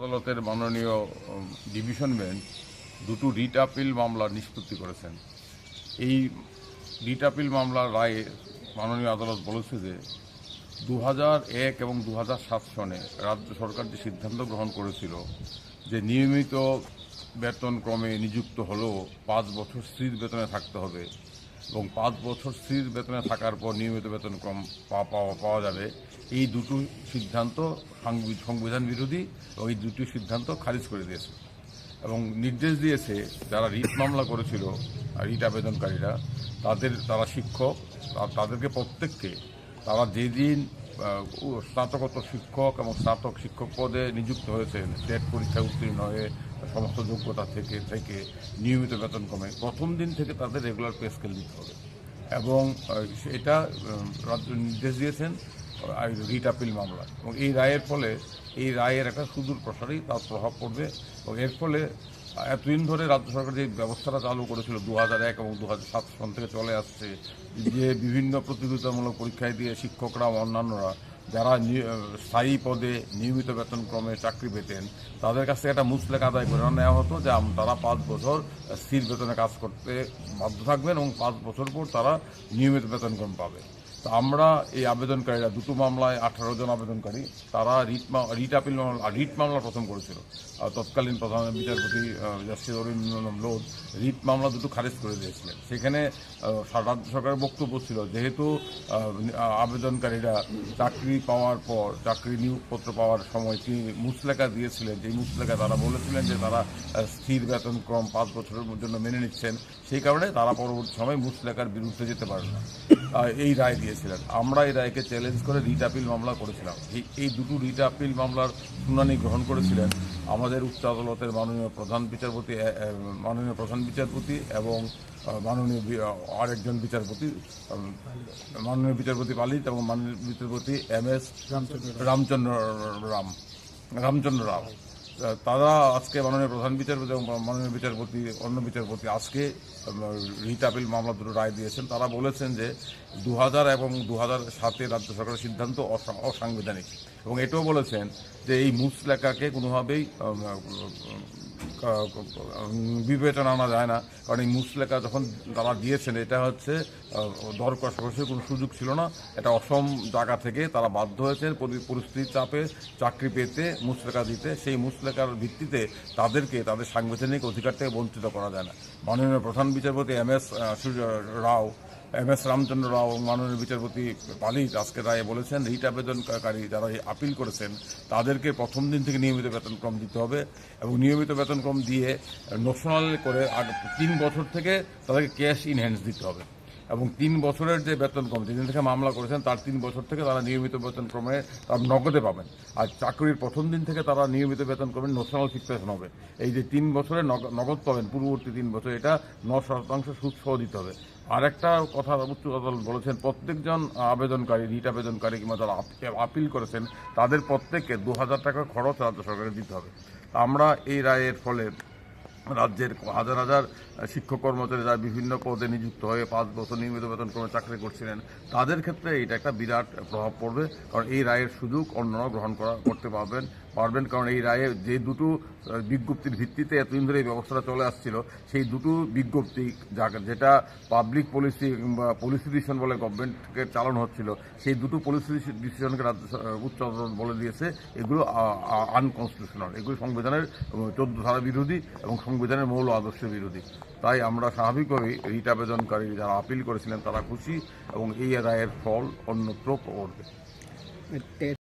আদালতের মাননীয় division bench দুটো রিট আপিল মামলা নিষ্পত্তি করেছেন। এই রিট আপিল মামলার রায়ে মাননীয় আদালত বলেছে যে দু এক এবং দু সাত সনে রাজ্য সরকার যে সিদ্ধান্ত গ্রহণ করেছিল যে নিয়মিত বেতন ক্রমে নিযুক্ত হলেও পাঁচ বছর স্থির বেতনে থাকতে হবে এবং পাঁচ বছর স্থির বেতনে থাকার পর নিয়মিত বেতন কম পাওয়া যাবে। এই দুটো সিদ্ধান্ত সংবিধান বিরোধী এবং এই দুটি সিদ্ধান্ত খারিজ করে দিয়েছে। এবং নির্দেশ দিয়েছে, যারা রিট মামলা করেছিল, রিট আবেদনকারীরা, তাদের তারা শিক্ষক তাদেরকে প্রত্যেককে, তারা যেদিন স্নাতকোত্তর শিক্ষক এবং স্নাতক শিক্ষক পদে নিযুক্ত হয়েছেন, টেট পরীক্ষায় উত্তীর্ণ হয়ে সমস্ত যোগ্যতা থেকে থেকে নিয়মিত বেতন কমে, প্রথম দিন থেকে তাদের রেগুলার পে স্কেল দিতে হবে। এবং এটা নির্দেশ দিয়েছেন রিট আপিল মামলা। এবং এই রায়ের ফলে, এই রায়ের একটা সুদূর প্রসারী তার প্রভাব পড়বে। এবং এর ফলে, এতদিন ধরে রাজ্য সরকার যে ব্যবস্থাটা চালু করেছিল দু হাজার এক এবং দু হাজার থেকে চলে আসছে, যে বিভিন্ন প্রতিযোগিতামূলক পরীক্ষায় দিয়ে শিক্ষকরা, অন্যান্যরা যারা স্থায়ী পদে নিয়মিত বেতন ক্রমে চাকরি পেতেন, তাদের কাছ থেকে একটা মুসলেক আদায় করে নেওয়া হতো যে তারা পাঁচ বছর স্থির বেতনে কাজ করতে বাধ্য থাকবেন এবং পাঁচ বছর পর তারা নিয়মিত বেতন ক্রম পাবে। তো আমরা এই আবেদনকারীরা, দুটো মামলায় আঠারো জন আবেদনকারী, তারা রিট রিট আপিল মামলা, রিট মামলা প্রথম করেছিল। তৎকালীন প্রধান বিচারপতি জাস্টিস অরিন্দম লোধ রিট মামলা দুটো খারিজ করে দিয়েছিলেন। সেখানে রাজ্য সরকারের বক্তব্য ছিল, যেহেতু আবেদনকারীরা চাকরি পাওয়ার পর, চাকরি নিয়োগপত্র পাওয়ার সময় তিনি মুসলেখা দিয়েছিলেন যে মুসলেখা তারা বলেছিলেন যে তারা স্থির বেতন ক্রম পাঁচ বছরের জন্য মেনে নিচ্ছেন, সেই কারণে তারা পরবর্তী সময় মুসলেখার বিরুদ্ধে যেতে পারে না। এই রায় দিয়েছিলেন। আমরা এই রায়কে চ্যালেঞ্জ করে রিট আপিল মামলা করেছিলাম। এই এই দুটো রিট আপিল মামলার শুনানি গ্রহণ করেছিলেন আমাদের উচ্চ আদালতের মাননীয় প্রধান বিচারপতি মাননীয় প্রধান বিচারপতি এবং মাননীয় আরেকজন বিচারপতি মাননীয় বিচারপতি পালিত এবং মাননীয় বিচারপতি এম এস রামচন্দ্র রাম। রামচন্দ্র রাও তারা আজকে মাননীয় প্রধান বিচারপতি এবং মাননীয় বিচারপতি, অন্য বিচারপতি আজকে রিট আপিল মামলা দুটো রায় দিয়েছেন। তারা বলেছেন যে দু হাজার এবং দু সাতে রাজ্য সরকারের সিদ্ধান্ত অসাংবিধানিক। এবং এটাও বলেছেন যে এই মুসলেখাকে কোনোভাবেই বিবেচনা আনা যায় না। কারণ এই মুসলেকা যখন তারা দিয়েছেন, এটা হচ্ছে দর কষাকষির কোনো সুযোগ ছিল না। এটা অসম জায়গা থেকে তারা বাধ্য হয়েছেন পরিস্থিতির চাপে চাকরি পেতে, মুসলেকা দিতে। সেই মুসলেকার ভিত্তিতে তাদেরকে, তাদের সাংবিধানিক অধিকার থেকে বঞ্চিত করা যায় না। মাননীয় প্রধান বিচারপতি M S Rao M S Ramchandra Rao, মাননীয় বিচারপতি পালিত আজকে রায়ে বলেছেন রিট আবেদনকারী যারা আপিল করেছেন, তাদেরকে প্রথম দিন থেকে নিয়মিত বেতনক্রম দিতে হবে এবং নিয়মিত বেতনক্রম দিয়ে নোশনাল করে তিন বছর থেকে তাদেরকে ক্যাশ ইন হ্যান্ডস দিতে হবে। এবং তিন বছরের যে বেতনক্রম, যেদিন থেকে মামলা করেছেন, তার তিন বছর থেকে তারা নিয়মিত বেতনক্রমে তারা নগদে পাবেন। আর চাকরির প্রথম দিন থেকে তারা নিয়মিত বেতন বেতনক্রমে নোশনাল ফিক্সেশন হবে। এই যে তিন বছরে নগ- নগদ পাবেন, পূর্ববর্তী তিন বছর, এটা ন শতাংশ সুদ সহ দিতে হবে। আর একটা কথা উচ্চ আদালত বলেছেন, প্রত্যেকজন আবেদনকারী, রিট আবেদনকারী কিংবা যারা আপিল করেছেন, তাদের প্রত্যেককে দু হাজার টাকা খরচ রাজ্য সরকারের দিতে হবে। আমরা এই রায়ের ফলে রাজ্যের হাজার হাজার শিক্ষক কর্মচারী যারা বিভিন্ন পদে নিযুক্ত হয়ে পাঁচ বছর নিয়মিত বেতন ক্রমে চাকরি করছিলেন, তাদের ক্ষেত্রে এটা একটা বিরাট প্রভাব পড়বে, কারণ এই রায়ের সুযোগ অন্যরা গ্রহণ করা, করতে পারবেন। পারবেন, কারণ এই রায়ে যে দুটো বিজ্ঞপ্তির ভিত্তিতে এতদিন ধরে এই ব্যবস্থাটা চলে আসছিল, সেই দুটো বিজ্ঞপ্তি যা- যেটা পাবলিক পলিসি পলিসি ডিসিশন বলে গভর্নমেন্টকে চালানো হচ্ছিল, সেই দুটো পলিসি ডিসিশনকে রাজ্য উচ্চ আদালত বলে দিয়েছে, এগুলো আনকনস্টিটিউশনাল এগুলো সংবিধানের চোদ্দ ধারা বিরোধী এবং সংবিধানের মৌল আদর্শ বিরোধী। তাই আমরা স্বাভাবিকভাবেই রিট আবেদনকারী যারা আপিল করেছিলেন, তারা খুশি এবং এই রায়ের ফল অন্যত্র পড়বে।